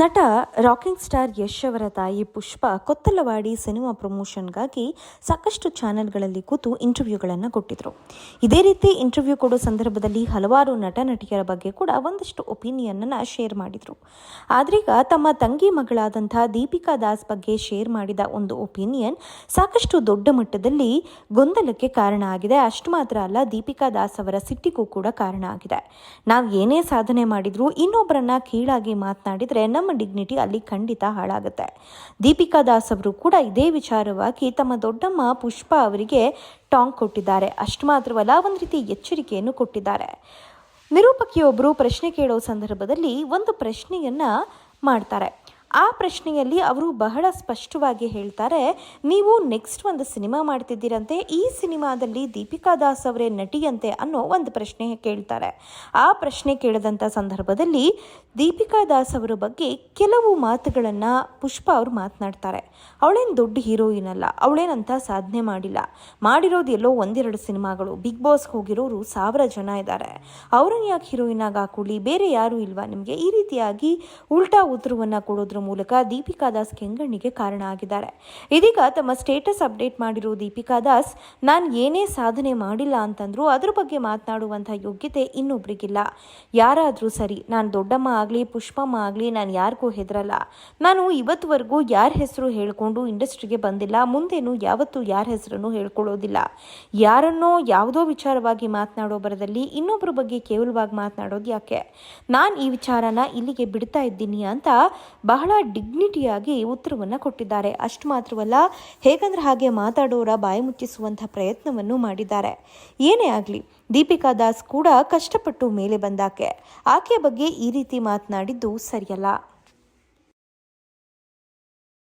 ನಟ rocking star Yash ಅವರ ತಾಯಿ ಪುಷ್ಪ ಕೊತ್ತಲವಾಡಿ ಸಿನಿಮಾ ಪ್ರಮೋಷನ್ಗಾಗಿ ಸಾಕಷ್ಟು ಚಾನೆಲ್ಗಳಲ್ಲಿ ಕೂತು ಇಂಟರ್ವ್ಯೂಗಳನ್ನು ಕೊಟ್ಟಿದ್ರು. ಇದೇ ರೀತಿ ಇಂಟರ್ವ್ಯೂ ಕೊಡೋ ಸಂದರ್ಭದಲ್ಲಿ ಹಲವಾರು ನಟ ನಟಿಯರ ಬಗ್ಗೆ ಕೂಡ ಒಂದಷ್ಟು ಒಪಿನಿಯನ್ನ ಶೇರ್ ಮಾಡಿದ್ರು. ಆದ್ರೀಗ ತಮ್ಮ ತಂಗಿ ಮಗಳಾದಂಥ ದೀಪಿಕಾ ದಾಸ್ ಬಗ್ಗೆ ಶೇರ್ ಮಾಡಿದ ಒಂದು ಒಪಿನಿಯನ್ ಸಾಕಷ್ಟು ದೊಡ್ಡ ಮಟ್ಟದಲ್ಲಿ ಗೊಂದಲಕ್ಕೆ ಕಾರಣ ಆಗಿದೆ. ಅಷ್ಟು ಮಾತ್ರ ಅಲ್ಲ, ದೀಪಿಕಾ ದಾಸ್ ಅವರ ಸಿಟ್ಟಿಗೂ ಕೂಡ ಕಾರಣ ಆಗಿದೆ. ನಾವು ಏನೇ ಸಾಧನೆ ಮಾಡಿದ್ರು ಇನ್ನೊಬ್ಬರನ್ನ ಕೀಳಾಗಿ ಮಾತನಾಡಿದ್ರೆ ನಮ್ಮ ಡಿಗ್ನಿಟಿ ಅಲ್ಲಿ ಖಂಡಿತ ಹಾಳಾಗುತ್ತೆ. ದೀಪಿಕಾ ದಾಸ್ ಅವರು ಕೂಡ ಇದೇ ವಿಚಾರವಾಗಿ ತಮ್ಮ ದೊಡ್ಡಮ್ಮ ಪುಷ್ಪ ಅವರಿಗೆ ಟಾಂಗ್ ಕೊಟ್ಟಿದ್ದಾರೆ. ಅಷ್ಟು ಮಾತ್ರವಲ್ಲ, ಒಂದು ರೀತಿ ಎಚ್ಚರಿಕೆಯನ್ನು ಕೊಟ್ಟಿದ್ದಾರೆ. ನಿರೂಪಕಿಯೊಬ್ಬರು ಪ್ರಶ್ನೆ ಕೇಳೋ ಸಂದರ್ಭದಲ್ಲಿ ಒಂದು ಪ್ರಶ್ನೆಯನ್ನ ಮಾಡ್ತಾರೆ. ಆ ಪ್ರಶ್ನೆಯಲ್ಲಿ ಅವರು ಬಹಳ ಸ್ಪಷ್ಟವಾಗಿ ಹೇಳ್ತಾರೆ, ನೀವು ನೆಕ್ಸ್ಟ್ ಒಂದು ಸಿನಿಮಾ ಮಾಡ್ತಿದ್ದೀರಂತೆ, ಈ ಸಿನಿಮಾದಲ್ಲಿ ದೀಪಿಕಾ ದಾಸ್ ಅವರೇ ನಟಿಯಂತೆ ಅನ್ನೋ ಒಂದು ಪ್ರಶ್ನೆ ಕೇಳ್ತಾರೆ. ಆ ಪ್ರಶ್ನೆ ಕೇಳಿದಂಥ ಸಂದರ್ಭದಲ್ಲಿ ದೀಪಿಕಾ ದಾಸ್ ಅವರ ಬಗ್ಗೆ ಕೆಲವು ಮಾತುಗಳನ್ನು ಪುಷ್ಪ ಅವರು ಮಾತನಾಡ್ತಾರೆ. ಅವಳೇನು ದೊಡ್ಡ ಹೀರೋಯಿನ್ ಅಲ್ಲ ಅವಳೇನಂತ ಸಾಧನೆ ಮಾಡಿಲ್ಲ. ಮಾಡಿರೋದು ಎಲ್ಲೋ ಒಂದೆರಡು ಸಿನಿಮಾಗಳು, ಬಿಗ್ ಬಾಸ್ಗೆ ಹೋಗಿರೋರು ಸಾವಿರ ಜನ ಇದ್ದಾರೆ ಅವರನ್ನು ಯಾಕೆ ಹೀರೋಯಿನ್ ಆಗಿ ಹಾಕೊಳ್ಳಿ? ಬೇರೆ ಯಾರೂ ಇಲ್ವಾ? ನಿಮಗೆ ಈ ರೀತಿಯಾಗಿ ಉಲ್ಟಾ ಉತ್ತರವನ್ನು ಕೊಡೋದ್ರ ಮೂಲಕ ದೀಪಿಕಾ ದಾಸ್ ಕೆಂಗಣ್ಣಿಗೆ ಕಾರಣ ಆಗಿದ್ದಾರೆ. ಇದೀಗ ತಮ್ಮ ಸ್ಟೇಟಸ್ ಅಪ್ಡೇಟ್ ಮಾಡಿರೋ ದೀಪಿಕಾ ದಾಸ್, ನಾನು ಏನೇ ಸಾಧನೆ ಮಾಡಿಲ್ಲ ಅಂತಂದ್ರು ಅದ್ರ ಬಗ್ಗೆ ಮಾತನಾಡುವಂಥ ಯೋಗ್ಯತೆ ಇನ್ನೊಬ್ರಿಗಿಲ್ಲ. ಯಾರಾದರೂ ಸರಿ, ನಾನು ದೊಡ್ಡಮ್ಮ ಆಗಲಿ, ಪುಷ್ಪಮ್ಮ ಆಗಲಿ, ನಾನು ಯಾರಿಗೂ ಹೆದರಲ್ಲ. ನಾನು ಇವತ್ತುವರೆಗೂ ಯಾರ ಹೆಸರು ಹೇಳ್ಕೊಂಡು ಇಂಡಸ್ಟ್ರಿಗೆ ಬಂದಿಲ್ಲ, ಮುಂದೇನು ಯಾವತ್ತೂ ಯಾರ ಹೆಸರನ್ನು ಹೇಳ್ಕೊಳ್ಳೋದಿಲ್ಲ. ಯಾರನ್ನೋ ಯಾವುದೋ ವಿಚಾರವಾಗಿ ಮಾತನಾಡೋ ಬರದಲ್ಲಿ ಇನ್ನೊಬ್ಬರ ಬಗ್ಗೆ ಕೇವಲವಾಗಿ ಮಾತನಾಡೋದು ಯಾಕೆ? ನಾನು ಈ ವಿಚಾರನ ಇಲ್ಲಿಗೆ ಬಿಡ್ತಾ ಇದ್ದೀನಿ ಅಂತ ಬಹಳ ಡಿಗ್ನಿಟಿಯಾಗಿ ಉತ್ತರವನ್ನು ಕೊಟ್ಟಿದ್ದಾರೆ. ಅಷ್ಟು ಮಾತ್ರವಲ್ಲ, ಹೇಗಂದ್ರೆ ಹಾಗೆ ಮಾತಾಡೋರ ಬಾಯಿ ಮುಚ್ಚಿಸುವಂಥ ಪ್ರಯತ್ನವನ್ನು ಮಾಡಿದ್ದಾರೆ. ಏನೇ ಆಗಲಿ, ದೀಪಿಕಾ ದಾಸ್ ಕೂಡ ಕಷ್ಟಪಟ್ಟು ಮೇಲೆ ಬಂದಾಕೆ, ಆಕೆಯ ಬಗ್ಗೆ ಈ ರೀತಿ ಮಾತನಾಡಿದ್ದು ಸರಿಯಲ್ಲ.